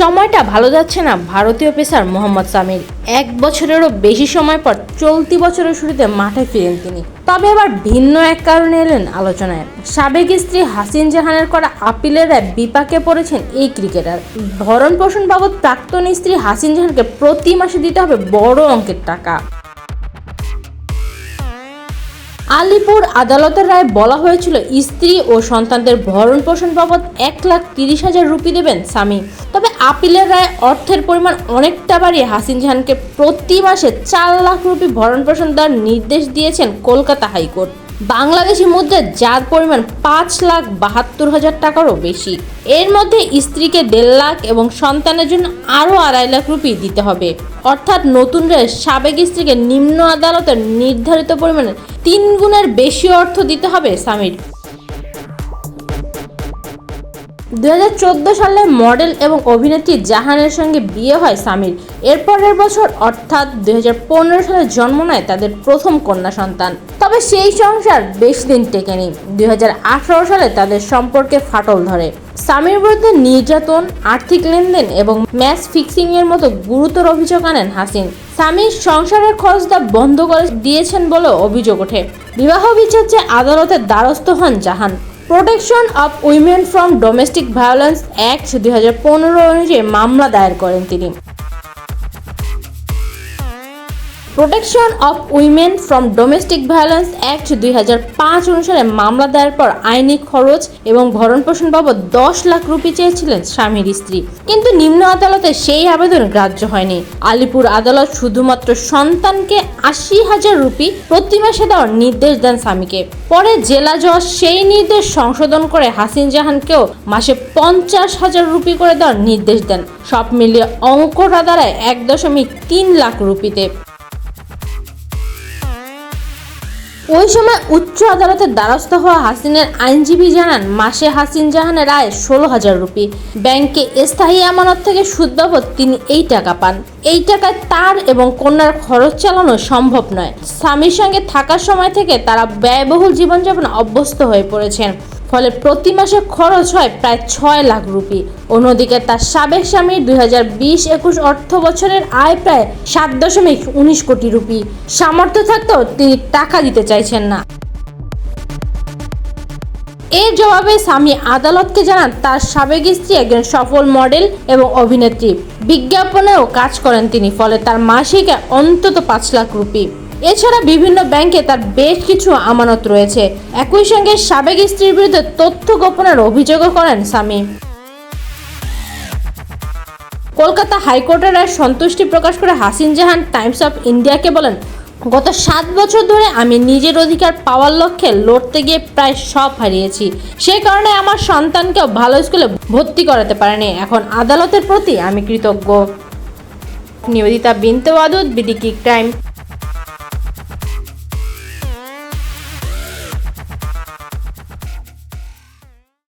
সময়টা ভালো যাচ্ছে না ভারতীয় পেসার মোহাম্মদ সামির। এক বছরেরও বেশি সময় পর চলতি বছরের শুরুতে মাঠে ফিরেন তিনি। তবে এবার ভিন্ন এক কারণে এলেন আলোচনায়। সাবেক স্ত্রী হাসিন জাহানের করা আপিলের এক বিপাকে পড়েছেন এই ক্রিকেটার। ভরণ পোষণ বাবদ প্রাক্তন স্ত্রী হাসিন জাহানকে প্রতি মাসে দিতে হবে বড় অঙ্কের টাকা। আলিপুর আদালতের রায় বলা হয়েছিল, স্ত্রী ও সন্তানদের ভরণ পোষণ বাবদ এক লাখ তিরিশ হাজার রুপি দেবেন স্বামী। তবে আপিলের রায় অর্থের পরিমাণ অনেকটা বাড়িয়ে হাসিন জাহানকে প্রতি মাসে চার লাখ রুপি ভরণ পোষণ দেওয়ার নির্দেশ দিয়েছেন কলকাতা হাইকোর্ট। বাংলাদেশি মুদ্রা যার পরিমাণ পাঁচ লাখ বাহাত্তর হাজার টাকারও বেশি। এর মধ্যে স্ত্রীকে দেড় লাখ এবং সন্তানের জন্য আরও আড়াই লাখ রুপি দিতে হবে। অর্থাৎ নতুন রে সাবেক স্ত্রীকে নিম্ন আদালতের নির্ধারিত পরিমাণে তিন গুণের বেশি অর্থ দিতে হবে স্বামীর দুই হাজার চোদ্দ সালে মডেল এবং অভিনেত্রী জাহানের সঙ্গে বিয়ে হয় সামির। এরপরের বছর অর্থাৎ দুই সালে জন্ম নেয় তাদের প্রথম কন্যা সন্তান। তবে সেই সংসার বেশি দিন টেকেনি। দু হাজার আঠেরো সালে তাদের সম্পর্কে ফাটল ধরে। স্বামীর বিরুদ্ধে নির্যাতন, আর্থিক লেনদেন এবং ম্যাচ ফিক্সিং এর মতো গুরুতর অভিযোগ আনেন হাসিন। স্বামীর সংসারের খরচ দেওয়া বন্ধ করে দিয়েছেন বলে অভিযোগ ওঠে। বিবাহ বিচ্ছেদ আদালতের দ্বারস্থ হন Jahan. Protection of women from domestic violence act দু হাজার পনেরো অনুযায়ী মামলা দায়ের করেন তিনি। Protection of women from domestic violence act দুই অনুসারে মামলা দেওয়ার পর আইনি খরচ এবং ভরণ পোষণ বাবদ দশ লাখ রুপি চেয়েছিলেন স্বামীর স্ত্রী। কিন্তু নিম্ন আদালতে সেই আবেদন গ্রাহ্য হয়নি। আলিপুর আদালত শুধুমাত্র সন্তানকে আশি হাজার রুপি প্রতি মাসে দেওয়ার নির্দেশ দেন স্বামীকে। পরে জেলা জজ সেই নির্দেশ সংশোধন করে হাসিন জাহানকেও মাসে পঞ্চাশ হাজার রুপি করে দেওয়ার নির্দেশ দেন। সব মিলিয়ে অঙ্কটা দাঁড়ায় এক দশমিক তিন লাখ রুপিতে। ওই সময় উচ্চ আদালতের দ্বারস্থ হওয়া হাসিনের আইনজীবী জানান, মাসে হাসিন জাহানের আয় ষোলো হাজার রুপি। ব্যাংকে স্থায়ী আমানত থেকে সুদ বাবদ তিনি এই টাকা পান। এই টাকায় তার এবং কন্যার খরচ চালানো সম্ভব নয়। স্বামীর সঙ্গে থাকার সময় থেকে তারা ব্যয়বহুল জীবনযাপন অভ্যস্ত হয়ে পড়েছেন। ফলে প্রতি মাসে খরচ হয় প্রায় ছয় লাখ রুপি। অন্যদিকে তার সাবেক স্বামীর দুই হাজার বিশ একুশ অর্থ বছরের আয় প্রায় সাত দশমিক উনিশ কোটি রুপি। সামর্থ্য থাকতেও তিনি টাকা দিতে চাইছেন না। এর জবাবে স্বামী আদালতকে জানান, তার সাবেক স্ত্রী একজন সফল মডেল এবং অভিনেত্রী। বিজ্ঞাপনেও কাজ করেন তিনি, ফলে তার মাসিক অন্তত পাঁচ লাখ রুপি। এছাড়া বিভিন্ন ব্যাংকে তার বেশ কিছু আমানত রয়েছে। একই সঙ্গে সাবেক স্ত্রীর বিরুদ্ধে তথ্য গোপনের অভিযোগও করেন স্বামী। কলকাতা হাইকোর্টের রায় সন্তুষ্টি প্রকাশ করে হাসিন জাহান টাইমস অফ ইন্ডিয়াকে বলেন, গত সাত বছর ধরে আমি নিজের অধিকার পাওয়ার লক্ষ্যে লড়তে গিয়ে প্রায় সব হারিয়েছি। সেই কারণে আমার সন্তানকেও ভালো স্কুলে ভর্তি করাতে পারেনি। এখন আদালতের প্রতি আমি কৃতজ্ঞ। Nibedita Binte Wadud BD kick time